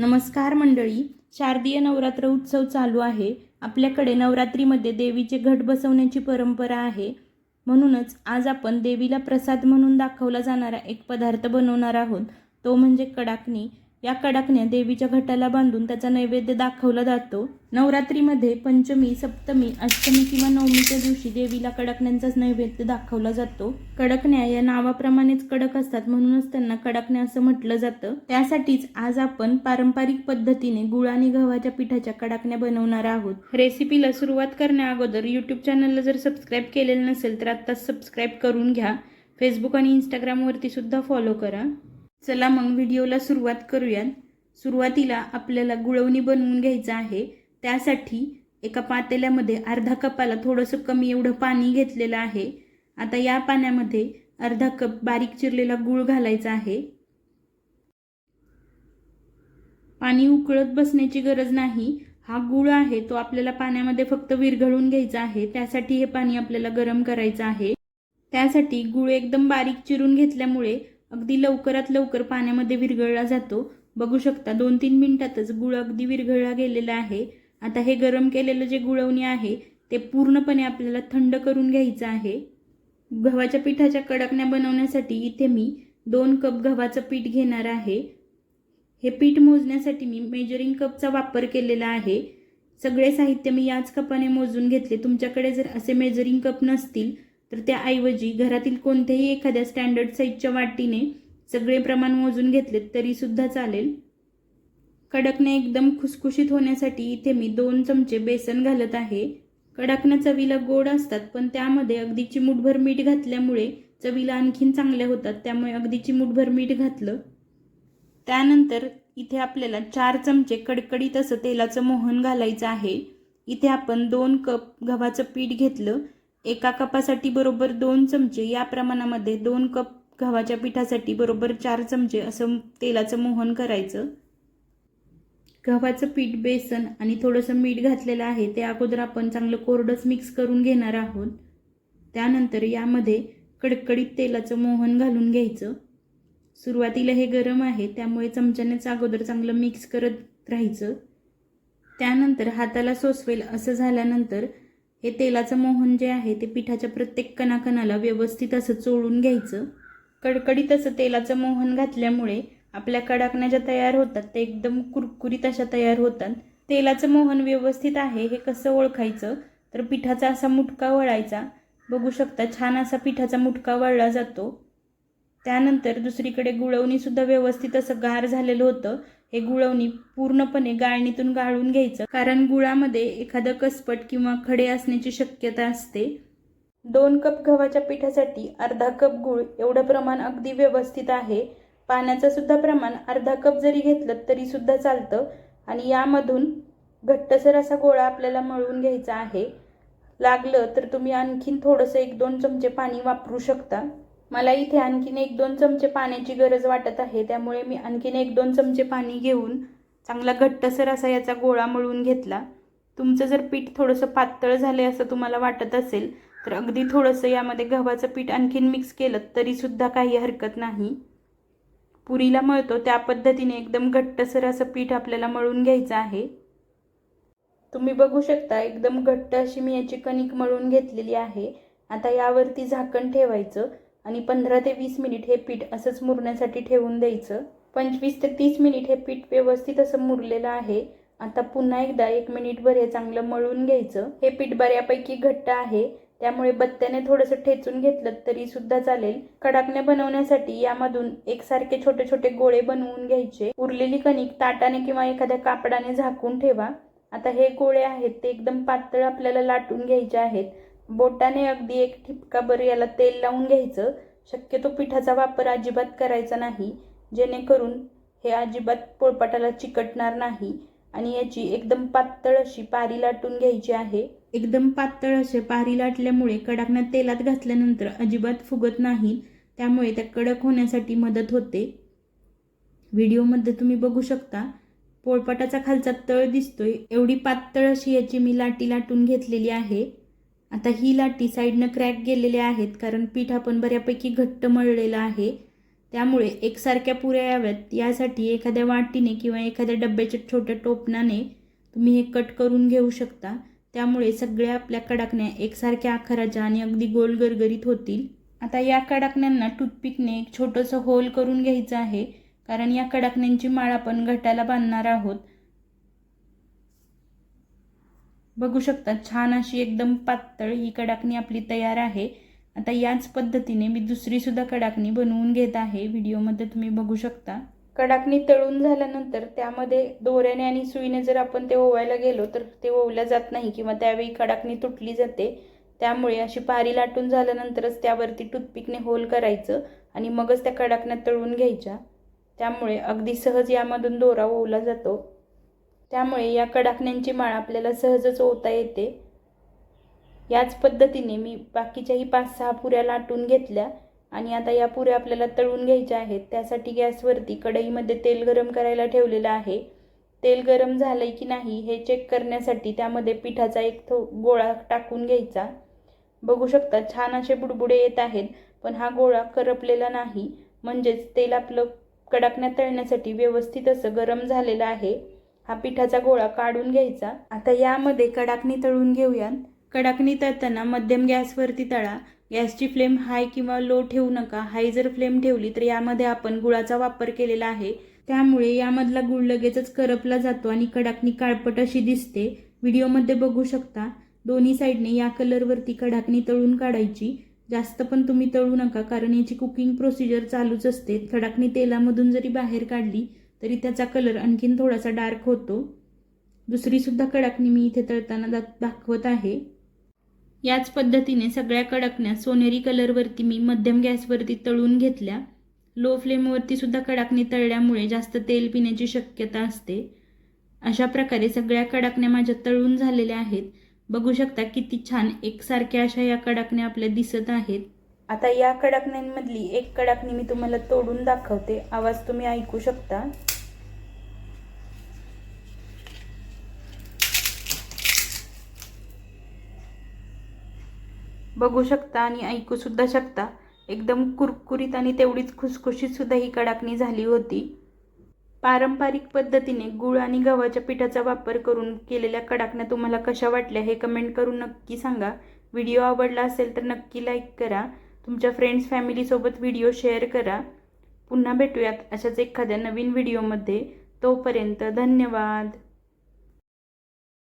नमस्कार मंडळी शारदीय नवरात्र उत्सव चालू आहे. आपल्याकडे नवरात्रीमध्ये देवीचे घट बसवण्याची परंपरा आहे. म्हणूनच आज आपण देवीला प्रसाद म्हणून दाखवला जाणारा एक पदार्थ बनवणार आहोत. तो म्हणजे कडाकणी. या कडाकण्या देवीच्या घटाला बांधून त्याचा नैवेद्य दाखवला जातो. नवरात्रीमध्ये पंचमी सप्तमी अष्टमी किंवा नवमीच्या दिवशी देवीला कडकण्यांचाच नैवेद्य दाखवला जातो. कडकण्या या नावाप्रमाणेच कडक असतात म्हणूनच त्यांना कडकण्या असं म्हटलं जातं. त्यासाठीच आज आपण पारंपरिक पद्धतीने गुळ आणि गव्हाच्या पिठाच्या कडकण्या बनवणार आहोत. रेसिपीला सुरुवात करण्या अगोदर यूट्यूब चॅनलला जर सबस्क्राईब केलेलं नसेल तर आत्ताच सबस्क्राईब करून घ्या. फेसबुक आणि इंस्टाग्रामवरती सुद्धा फॉलो करा. चला मग व्हिडिओला सुरुवात करूयात. सुरुवातीला आपल्याला गुळवणी बनवून घ्यायचं आहे. त्यासाठी एका पातेल्यामध्ये अर्धा कपाला थोडंसं कमी एवढं पाणी घेतलेलं आहे. आता या पाण्यामध्ये अर्धा कप बारीक चिरलेला गूळ घालायचा आहे. पाणी उकळत बसण्याची गरज नाही. हा गूळ आहे तो आपल्याला पाण्यामध्ये फक्त विरघळून घ्यायचा आहे. त्यासाठी हे पाणी आपल्याला गरम करायचं आहे. त्यासाठी गूळ एकदम बारीक चिरून घेतल्यामुळे अगदी लवकरात लवकर पाण्यामध्ये विरघळला जातो. बघू शकता दोन तीन मिनिटातच गुळ अगदी विरघळला गेलेला आहे. आता हे गरम केलेलं जे गुळवणी आहे ते पूर्णपणे आपल्याला थंड करून घ्यायचं आहे. गव्हाच्या पिठाच्या कडकण्या बनवण्यासाठी इथे मी दोन कप गव्हाचं पीठ घेणार आहे. हे पीठ मोजण्यासाठी मी मेजरिंग कपचा वापर केलेला आहे. सगळे साहित्य मी याच कपाने मोजून घेतले. तुमच्याकडे जर असे मेजरिंग कप नसतील तर त्याऐवजी घरातील कोणत्याही एखाद्या स्टँडर्ड साईजच्या वाटीने सगळे प्रमाण मोजून घेतलेत तरीसुद्धा चालेल. कडकने एकदम खुसखुशीत होण्यासाठी इथे मी दोन चमचे बेसन घालत आहे. कडकनं चवीला गोड असतात पण त्यामध्ये अगदी चिमूटभर मीठ घातल्यामुळे चवीला आणखीन चांगल्या होतात त्यामुळे अगदी चिमूटभर मीठ घातलं. त्यानंतर इथे आपल्याला चार चमचे कडकडीत असं तेलाचं मोहन घालायचं आहे. इथे आपण दोन कप गव्हाचं पीठ घेतलं. एका कपासाठी बरोबर दोन चमचे या प्रमाणामध्ये दोन कप गव्हाच्या पिठासाठी बरोबर चार चमचे असं तेलाचं मोहन करायचं. गव्हाचं पीठ बेसन आणि थोडंसं मीठ घातलेलं आहे ते अगोदर आपण चांगलं कोरडंच मिक्स करून घेणार आहोत. त्यानंतर यामध्ये कडकडीत तेलाचं मोहन घालून घ्यायचं. सुरुवातीला हे गरम आहे त्यामुळे चमच्यानेच अगोदर चांगलं मिक्स करत राहायचं. त्यानंतर हाताला सोसवेल असं झाल्यानंतर हे तेलाचं मोहन जे आहे ते पिठाच्या प्रत्येक कणाकणाला व्यवस्थित असं चोळून घ्यायचं. कडकडीत असं तेलाचं मोहन घातल्यामुळे आपल्या कडाकण्या ज्या तयार होतात ते एकदम कुरकुरीत अशा तयार होतात. तेलाचं मोहन व्यवस्थित आहे हे कसं ओळखायचं? तर पिठाचा असा मुटका वळायचा. बघू शकता छान असा पिठाचा मुटका वळला जातो. त्यानंतर दुसरीकडे गुळवणीसुद्धा व्यवस्थित असं गार झालेलं होतं. हे गुळवणी पूर्णपणे गाळणीतून गाळून घ्यायचं. कारण गुळामध्ये एखादं कसपट किंवा खडे असण्याची शक्यता असते. दोन कप गव्हाच्या पिठासाठी अर्धा कप गूळ एवढं प्रमाण अगदी व्यवस्थित आहे. पाण्याचं सुद्धा प्रमाण अर्धा कप जरी घेतलं तरी सुद्धा चालतं. आणि यामधून घट्टसर असा गोळा आपल्याला मळून घ्यायचा आहे. लागलं तर तुम्ही आणखीन थोडंसं एक दोन चमचे पाणी वापरू शकता. मला इथे आणखीन एक दोन चमचे पाण्याची गरज वाटत आहे त्यामुळे मी आणखीन एक दोन चमचे पाणी घेऊन चांगला घट्टसर असा याचा गोळा मळून घेतला. तुमचं जर पीठ थोडंसं पातळ झालं असं तुम्हाला वाटत असेल तर अगदी थोडंसं यामध्ये गव्हाचं पीठ आणखीन मिक्स केलं तरीसुद्धा काही हरकत नाही. पुरीला मळतो त्या पद्धतीने एकदम घट्टसर असं पीठ आपल्याला मळून घ्यायचं आहे. तुम्ही बघू शकता एकदम घट्ट अशी मी याची कणिक मळून घेतलेली आहे. आता यावरती झाकण ठेवायचं. आणि पंधरा ते वीस मिनिट हे पीठ असंच मुरण्यासाठी ठेवून द्यायचं. पंचवीस ते तीस मिनिट हे पीठ व्यवस्थित असं मुरलेलं आहे. आता पुन्हा एकदा एक मिनिटभर हे चांगलं मळून घ्यायचं. हे पीठ बऱ्यापैकी घट्ट आहे. त्यामुळे बत्त्याने थोडंसं ठेचून घेतलं तरी सुद्धा चालेल. कडाकणे बनवण्यासाठी यामधून एकसारखे छोटे छोटे गोळे बनवून घ्यायचे. उरलेली कणिक ताटाने किंवा एखाद्या कापडाने झाकून ठेवा. आता हे गोळे आहेत ते एकदम पातळ आपल्याला लाटून घ्यायचे आहेत. बोटाने अगदी एक ठिपकाभर याला तेल लावून घ्यायचं. शक्यतो पिठाचा वापर अजिबात करायचा नाही. जेणेकरून हे अजिबात पोळपाटाला चिकटणार नाही आणि याची एकदम पातळ अशी पारी लाटून घ्यायची आहे. एकदम पातळ असे पारी लाटल्यामुळे कडाकण्यात तेलात घातल्यानंतर अजिबात फुगत नाही. त्यामुळे त्या कडक होण्यासाठी मदत होते. व्हिडिओमध्ये तुम्ही बघू शकता पोळपाटाचा खालचा तळ दिसतोय. एवढी पातळ अशी याची मी लाटी लाटून घेतलेली आहे. आता ही लाटी साईडनं क्रॅक गेलेल्या आहेत कारण पीठ आपण बऱ्यापैकी घट्ट मळलेलं आहे. त्यामुळे एकसारख्या पुऱ्या याव्यात. यासाठी एखाद्या वाटीने किंवा एखाद्या डब्याच्या छोट्या टोपणाने तुम्ही हे कट करून घेऊ शकता. त्यामुळे सगळ्या आपल्या कडाकण्या एकसारख्या आकाराच्या आणि अगदी गोल गरगरीत होतील. आता या कडाकण्यांना टूथपिकने एक छोटंसं होल करून घ्यायचं आहे कारण या कडाकण्यांची माळ आपण घटाला बांधणार आहोत. बघू शकता छान अशी एकदम पातळ ही कडाकणी आपली तयार आहे. आता याच पद्धतीने मी दुसरी सुद्धा कडाकणी बनवून घेत आहे. व्हिडिओमध्ये तुम्ही बघू शकता. कडाकणी तळून झाल्यानंतर त्यामध्ये दोऱ्याने आणि सुईने जर आपण ते ओवायला गेलो तर ते ओवल्या जात नाही किंवा त्यावेळी कडाकणी तुटली जाते. त्यामुळे अशी पारी लाटून झाल्यानंतरच त्यावरती टूथपिकने होल करायचं आणि मगच त्या कडाकण्या तळून घ्यायच्या. त्यामुळे अगदी सहज यामधून दोरा ओवला जातो. त्यामुळे या कडाकण्यांची माळ आपल्याला सहजच ओवता येते. याच पद्धतीने मी बाकीच्याही पाच सहा पुऱ्या लाटून घेतल्या आणि आता या पुऱ्या आपल्याला तळून घ्यायच्या आहेत. त्यासाठी गॅसवरती कढईमध्ये तेल गरम करायला ठेवलेलं आहे. तेल गरम झालं आहे की नाही हे चेक करण्यासाठी त्यामध्ये पिठाचा एक थो गोळा टाकून घ्यायचा. बघू शकता छान असे बुडबुडे येत आहेत पण हा गोळा करपलेला नाही. म्हणजेच तेल आपलं कडाकण्या तळण्यासाठी व्यवस्थित असं गरम झालेलं आहे. हा पिठाचा गोळा काढून घ्यायचा. आता यामध्ये कडाकणी तळून घेऊयात. कडाकणी तळताना मध्यम गॅसवरती तळा. गॅसची फ्लेम हाय किंवा लो ठेवू नका. हाय जर फ्लेम ठेवली तर यामध्ये आपण गुळाचा वापर केलेला आहे. त्यामुळे यामधला गुळ लगेचच करपला जातो आणि कडाकणी काळपट अशी दिसते. व्हिडिओमध्ये बघू शकता. दोन्ही साईडने या कलरवरती कडाकणी तळून काढायची. जास्त पण तुम्ही तळू नका कारण याची कुकिंग प्रोसिजर चालूच असते. कडाकणी तेलामधून जरी बाहेर काढली तरी त्याचा कलर आणखीन थोडासा डार्क होतो. दुसरीसुद्धा कडाकणी मी इथे तळताना दा दाखवत आहे. याच पद्धतीने सगळ्या कडकण्या सोनेरी कलरवरती मी मध्यम गॅसवरती तळून घेतल्या. लो फ्लेमवरती सुद्धा कडाकणी तळल्यामुळे जास्त तेल पिण्याची शक्यता असते. अशा प्रकारे सगळ्या कडाकण्या माझ्या तळून झालेल्या आहेत. बघू शकता किती छान एकसारख्या अशा या कडाकण्या आपल्या दिसत आहेत. आता या कडाकण्यांमधली एक कडाकणी मी तुम्हाला तोडून दाखवते. आवाज तुम्ही ऐकू शकता. बघू शकता आणि ऐकू सुद्धा शकता. एकदम कुरकुरीत आणि तेवढीच खुसखुशीत सुद्धा ही कडाकणी झाली होती. पारंपरिक पद्धतीने गुळ आणि गव्हाच्या पिठाचा वापर करून केलेल्या कडाकण्या तुम्हाला कशा वाटल्या हे कमेंट करून नक्की सांगा. व्हिडिओ आवडला असेल तर नक्की लाईक करा. तुमच्या फ्रेंड्स फॅमिलीसोबत व्हिडिओ शेअर करा. पुन्हा भेटूयात अशाच एखाद्या नवीन व्हिडिओमध्ये तोपर्यंत धन्यवाद.